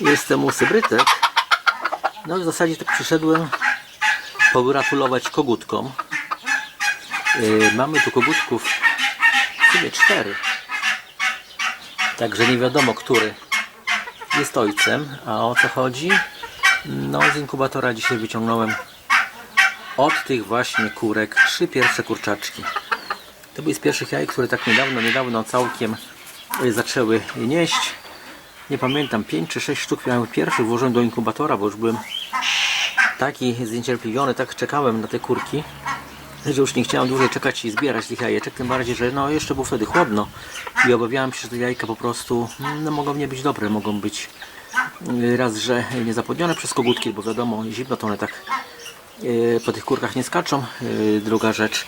Jestem u Sybrytek. No w zasadzie tak przyszedłem pogratulować kogutkom. Yy, mamy tu kogutków w sumie cztery. Także nie wiadomo, który jest ojcem. A o co chodzi? No z inkubatora dzisiaj wyciągnąłem od tych właśnie kurek trzy pierwsze kurczaczki. To były z pierwszych jaj, które tak niedawno, niedawno całkiem y, zaczęły nieść. Nie pamiętam, 5 czy 6 sztuk miałem pierwszych, włożyłem do inkubatora, bo już byłem taki zniecierpliwiony, tak czekałem na te kurki, że już nie chciałem dłużej czekać i zbierać tych jajeczek, tym bardziej, że no jeszcze było wtedy chłodno i obawiałem się, że te jajka po prostu no, mogą nie być dobre, mogą być y, raz, że niezapłodnione przez kogutki, bo wiadomo, zimno to one tak y, po tych kurkach nie skaczą. Y, Druga rzecz,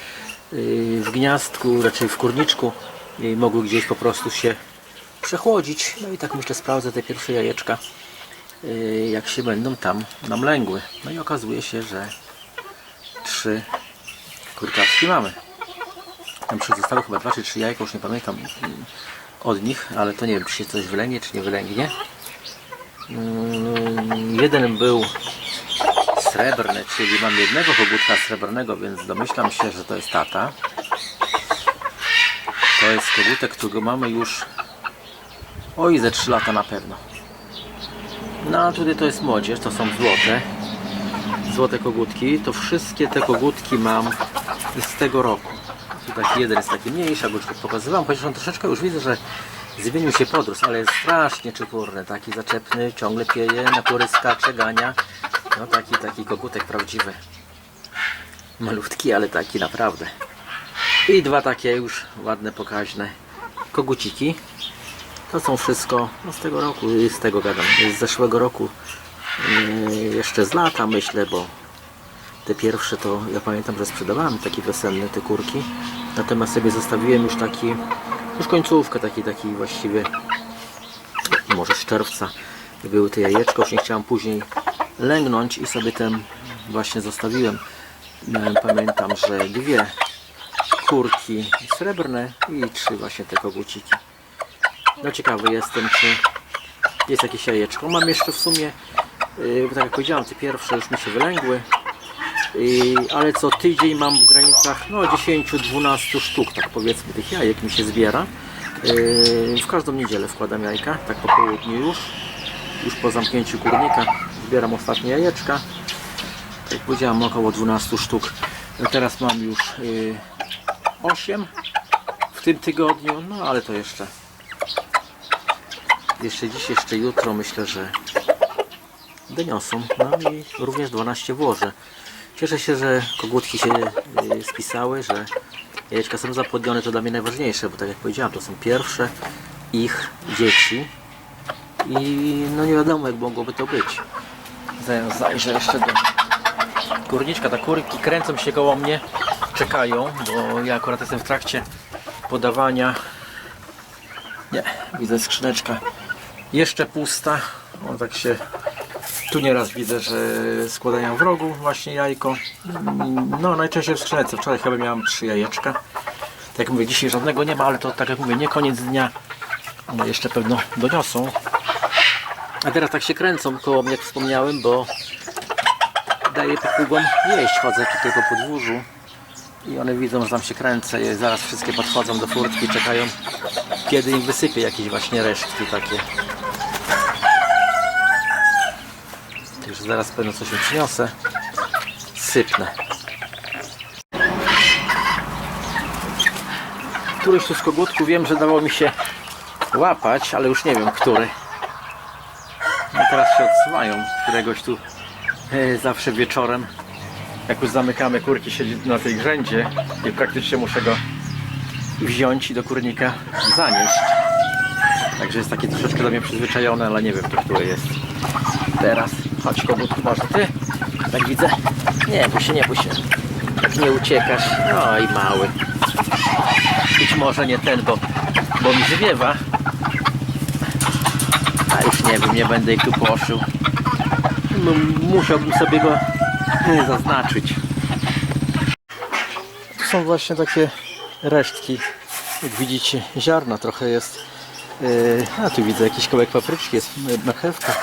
w gniazdku, raczej w kurniczku mogły gdzieś po prostu się przechłodzić. No i tak myślę, sprawdzę te pierwsze jajeczka, y, jak się będą tam namlęgły. No i okazuje się, że trzy kurczaczki mamy. Tam przyzostały chyba dwa czy trzy jajka, już nie pamiętam mm, od nich, ale to nie wiem, czy się coś wylęgnie, czy nie wylęgnie. Mm, Jeden był srebrny, czyli mam jednego kogutka srebrnego, więc domyślam się, że to jest tata. To jest kogutek, którego mamy już oj ze 3 lata na pewno. No a tutaj to jest młodzież, to są złote. Złote kogutki. To wszystkie te kogutki mam z tego roku. Tu taki jeden jest taki mniejszy, jak już pokazywałem, chociaż on troszeczkę już widzę, że zmienił się podróż, ale jest strasznie czypurny, taki zaczepny, ciągle pieje, na pory skacze, gania. No taki, taki kogutek prawdziwy. Malutki, ale taki naprawdę. I dwa takie już ładne, pokaźne koguciki. To są wszystko no z tego roku, z tego gadam, z zeszłego roku. Yy, jeszcze z lata myślę, bo te pierwsze to ja pamiętam, że sprzedawałem takie wesenne te kurki. Natomiast sobie zostawiłem już taki, już końcówkę taki, taki właściwie może z czerwca były te jajeczka, już nie chciałem później lęgnąć i sobie ten właśnie zostawiłem. Miałem, pamiętam, że dwie kurki srebrne i trzy właśnie te koguciki. No ciekawy jestem, czy jest jakieś jajeczko. Mam jeszcze w sumie, yy, tak jak powiedziałem, te pierwsze już mi się wylęgły. Yy, ale co tydzień mam w granicach no 10-12 sztuk, tak powiedzmy, tych jajek mi się zbiera. Yy, w każdą niedzielę wkładam jajka, tak po południu już. Już po zamknięciu kurnika zbieram ostatnie jajeczka. Jak powiedziałem, około 12 sztuk. No teraz mam już yy, 8 w tym tygodniu, no ale to jeszcze jeszcze dziś, jeszcze jutro myślę, że doniosą. No i również 12 włożę. Cieszę się, że kogutki się y, spisały, że jajeczka są zapłodnione, to dla mnie najważniejsze, bo tak jak powiedziałem, to są pierwsze ich dzieci i no nie wiadomo jak mogłoby to być. Zajrzę jeszcze do górniczka, te kurki kręcą się koło mnie, czekają, bo ja akurat jestem w trakcie podawania nie, widzę skrzyneczka jeszcze pusta. O, tak się tu nieraz widzę, że składają w rogu właśnie jajko. No najczęściej w skrzynce. Wczoraj chyba miałem trzy jajeczka. Tak jak mówię, dzisiaj żadnego nie ma, ale to tak jak mówię, nie koniec dnia. One jeszcze pewno doniosą. A teraz tak się kręcą koło mnie, jak wspomniałem, bo daję papugom jeść. Chodzę tutaj po podwórzu i one widzą, że tam się kręcę i zaraz wszystkie podchodzą do furtki, czekają kiedy im wysypię jakieś właśnie resztki takie. Już zaraz pewno coś im przyniosę. Sypnę. Któryś tu z kogutków wiem, że dało mi się łapać, ale już nie wiem, który. No teraz się odsuwają. Któregoś tu e, zawsze wieczorem jak już zamykamy kurki, siedzi na tej grzędzie i praktycznie muszę go wziąć i do kurnika zanieść. Także jest taki troszeczkę do mnie przyzwyczajony, ale nie wiem, to który jest teraz. Chodź kogutku, może ty? Tak widzę. Nie bój się, nie bój się. Tak nie uciekasz. No i mały. Być może nie ten, bo, bo mi zwiewa. A już nie wiem, nie będę ich tu płoszył. No, musiałbym sobie go zaznaczyć. Tu są właśnie takie resztki. Jak widzicie, ziarna trochę jest Yy, a tu widzę jakiś kawałek papryczki, jest marchewka,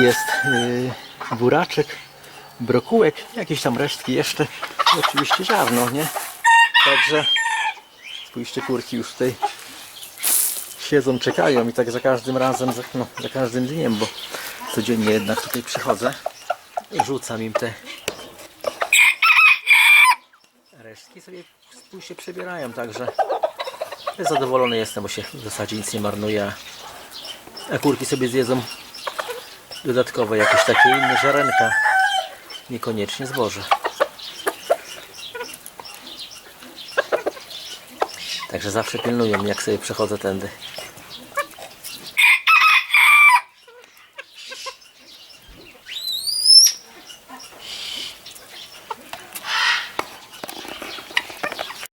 jest yy, buraczek, brokułek, jakieś tam resztki jeszcze. I oczywiście ziarno, nie? Także spójrzcie, kurki już tutaj siedzą, czekają i tak za każdym razem, za, no, za każdym dniem, bo codziennie jednak tutaj przychodzę, rzucam im te resztki sobie spójrzcie przebierają, także zadowolony jestem, bo się w zasadzie nic nie marnuje. A kurki sobie zjedzą dodatkowo jakieś takie inne ziarenka, niekoniecznie zboże. Także zawsze pilnują, jak sobie przechodzę tędy.